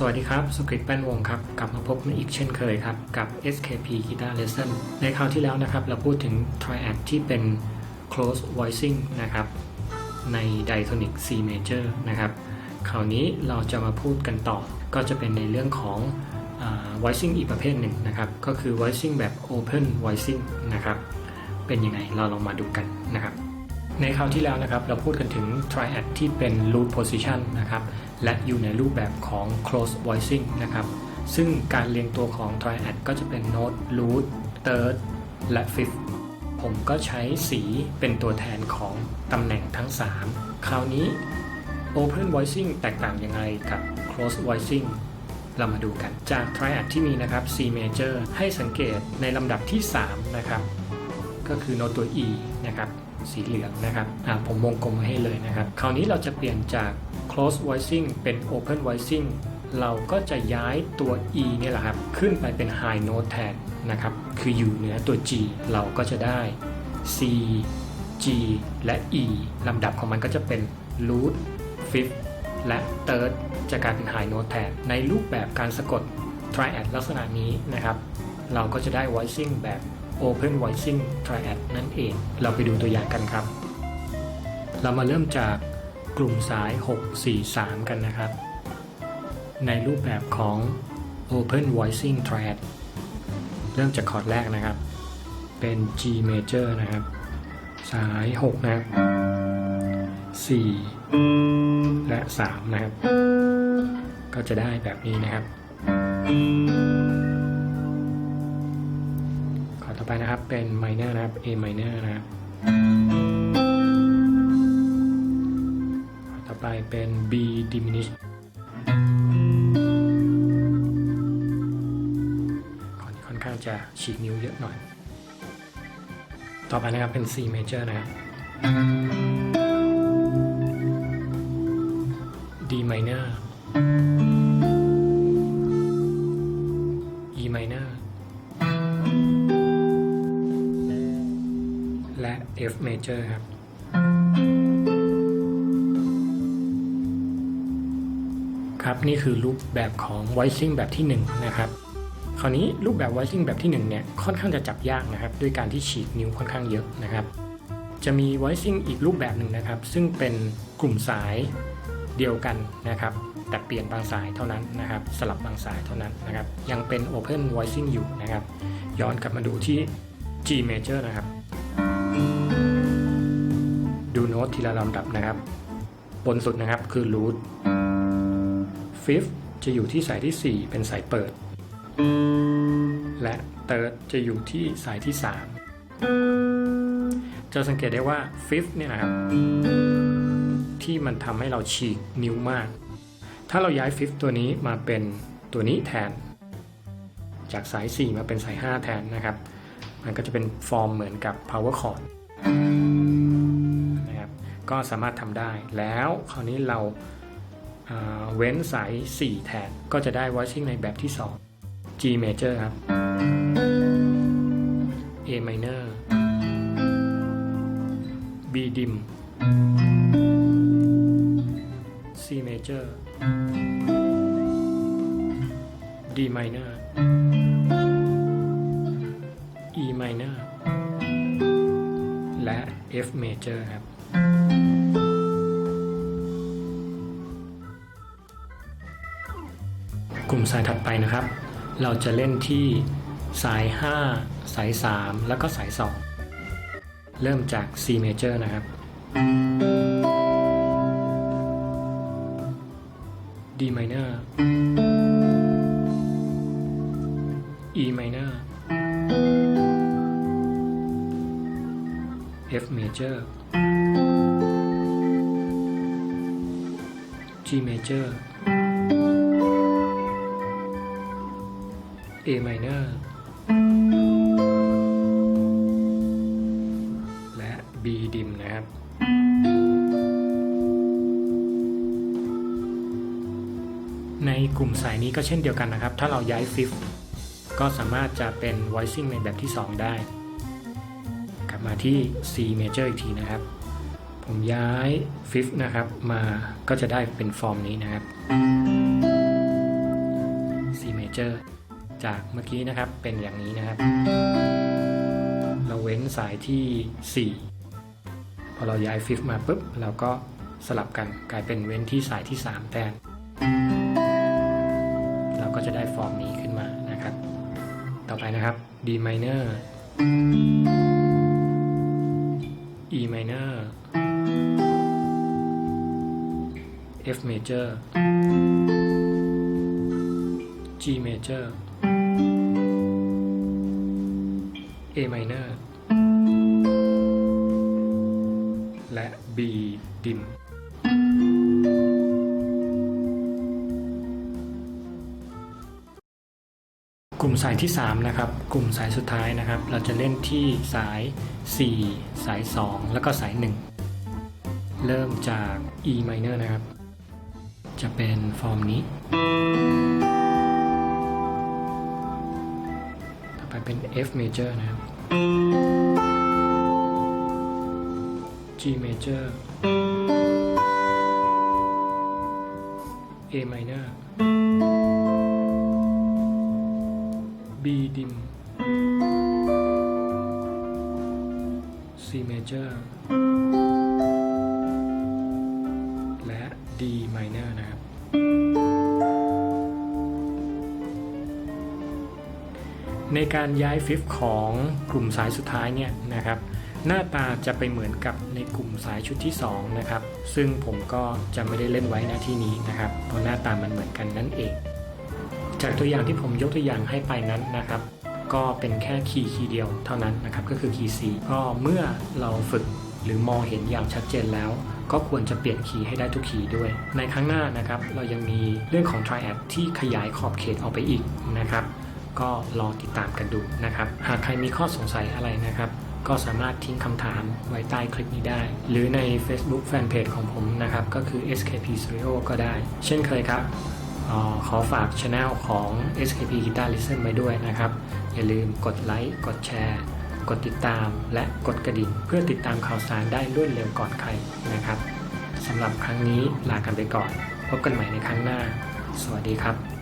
สวัสดีครับ สุกฤตแป้นวงครับ กลับมาพบกันอีกเช่นเคยครับ กับ SKP Guitar Lesson ในคราวที่แล้วนะครับ เราพูดถึง Triad ที่เป็น close voicing นะครับ ใน diatonic C major นะครับ คราวนี้เราจะมาพูดกันต่อ ก็จะเป็นในเรื่องของอ voicing อีกประเภทหนึ่งนะครับ ก็คือ voicing แบบ open voicing นะครับ เป็นยังไง เราลองมาดูกันนะครับ ในคราวที่แล้วนะครับเราพูดกันถึง triad ที่เป็น root position นะครับและอยู่ในรูปแบบของ close voicing นะครับซึ่งการเรียงตัวของ triad ก็จะเป็น note root third และ fifth ผมก็ใช้สีเป็นตัวแทนของตำแหน่งทั้ง 3 คราวนี้ open voicing แตกต่างยังไงกับ close voicing เรามาดูกันจาก triad ที่มีนะครับ C major ให้สังเกตในลำดับที่ 3 นะครับ ก็คือโน้ตตัว E นะครับ สีเหลืองนะครับผมวงกลมไว้ให้เลยนะครับ คราวนี้เราจะเปลี่ยนจาก close voicing เป็น open voicing เราก็จะย้ายตัว E เนี่ยแหละครับ ขึ้นไปเป็น high note แทนนะครับ คืออยู่เหนือตัว G เราก็จะได้ C G และ E ลำดับของมันก็จะเป็น root fifth และ third จะกลายเป็น high note แทน ในรูปแบบการสะกด triad ลักษณะนี้นะครับ เราก็จะได้ voicing แบบ Open Voicing Triad นั่นเอง เราไปดูตัวอย่างกันครับ เรามาเริ่มจากกลุ่มสาย 643 กันนะครับ ในรูปแบบของ Open Voicing Triad เริ่มจากคอร์ดแรกนะครับ เป็น G Major นะครับ สาย 6 นะ4และ 3 นะครับ ก็จะได้แบบนี้นะครับ ไปนะครับเป็น minor นะครับ A minor นะครับ ต่อไปเป็น B diminished ค่อนข้างจะฉีกนิ้วเยอะหน่อย ต่อไปนะครับเป็น C major นะครับ D minor F major ครับ ครับนี่คือรูปแบบของ voicing แบบที่ 1 นะครับคราวนี้รูปแบบ voicing แบบที่1เนี่ยค่อนข้างจะจับยากนะครับ ด้วยการที่ฉีกนิ้วค่อนข้างเยอะนะครับ จะมี voicing อีกรูปแบบหนึ่งนะครับ ซึ่งเป็นกลุ่มสายเดียวกันนะครับ แต่เปลี่ยนบางสายเท่านั้นนะครับ สลับบางสายเท่านั้นนะครับ ยังเป็น open voicing อยู่นะครับ ย้อนกลับมาดูที่ G major นะครับ ดูโน้ตทีละลำดับนะครับ บนสุดนะครับคือ root fifth จะอยู่ที่สายที่ 4 เป็นสายเปิด และ third จะอยู่ที่สายที่ 3 จะสังเกตได้ว่า fifth เนี่ยนะครับ ที่มันทำให้เราฉีกนิ้วมาก ถ้าเราย้าย fifth ตัวนี้มาเป็นตัวนี้แทน จากสาย 4 มาเป็นสาย 5 แทนนะครับ มันก็จะเป็นฟอร์มเหมือนกับ power chord นะครับ ก็สามารถทำได้ แล้วคราวนี้เราเว้นสาย 4 แทน ก็จะได้ voicing ในแบบที่ 2 G major ครับ A minor B dim C major D minor E minor และ F major ครับ กลุ่มสายถัดไปนะครับ เราจะเล่นที่สาย 5 สาย 3 แล้วก็สาย 2 เริ่มจาก C major นะครับ D minor E minor F major G major A minor และ B dim นะครับ ในกลุ่มสายนี้ก็เช่นเดียวกันนะครับ ถ้าเราย้าย fifth ก็สามารถจะเป็น voicing ในแบบที่ 2 ได้ กลับมาที่ C major อีกทีนะครับ ผมย้าย fifth นะครับมาก็จะได้เป็นฟอร์มนี้นะครับ Cmajor จากเมื่อกี้นะครับเป็นอย่างนี้นะครับ เราเว้นสายที่ 4 พอเราย้ายฟิฟมาปุ๊บเราก็สลับกันกลายเป็นเว้นที่สายที่ 3 แทน เราก็จะได้ฟอร์มนี้ขึ้นมานะครับ ต่อไปนะครับ D minor E minor F major G major A minor และ B dim กลุ่มสายที่ 3 นะครับ กลุ่มสายสุดท้ายนะครับ เราจะเล่นที่สาย 4 สาย 2 แล้วก็สาย 1 เริ่มจาก E minor นะครับ จะเป็นฟอร์มนี้ เป็น F major นะครับ G major A minor B dim C major ในการย้ายฟิฟของกลุ่มสายสุดท้ายเนี่ยนะครับหน้าตาจะไปเหมือนกับในกลุ่มสายชุดที่2นะครับซึ่งผมก็จะไม่ได้เล่นไว้หน้าที่นี้นะครับเพราะหน้าตามันเหมือนกันนั่นเอง จากตัวอย่างที่ผมยกตัวอย่างให้ไปนั้นนะครับ ก็เป็นแค่คีย์คีย์เดียวเท่านั้นนะครับก็คือคีย์ C ก็เมื่อเราฝึกหรือมองเห็นอย่างชัดเจนแล้ว ก็ควรจะเปลี่ยนคีย์ให้ได้ทุกคีย์ด้วย ในครั้งหน้านะครับเรายังมีเรื่องของ Triad ที่ขยายขอบเขตออกไปอีกนะครับ ก็รอติดตามกันดูนะครับ หากใครมีข้อสงสัยอะไรนะครับ ก็สามารถทิ้งคำถามไว้ใต้คลิปนี้ได้ หรือใน Facebook Fanpage ของผมนะครับ ก็คือ SKP Studio ก็ได้ เช่นเคยครับออขอฝากช anel ของ SKP Guitar Listen ไว้ด้วยนะครับ อย่าลืมกดไลค์ กดแชร์ กดติดตาม และกดกระดิ่ง เพื่อติดตามข่าวสารได้รวดเร็วก่อนใครนะครับสำหรับครั้งนี้ลากันไปก่อน พบกันใหม่ในครั้งหน้า สวัสดีครับ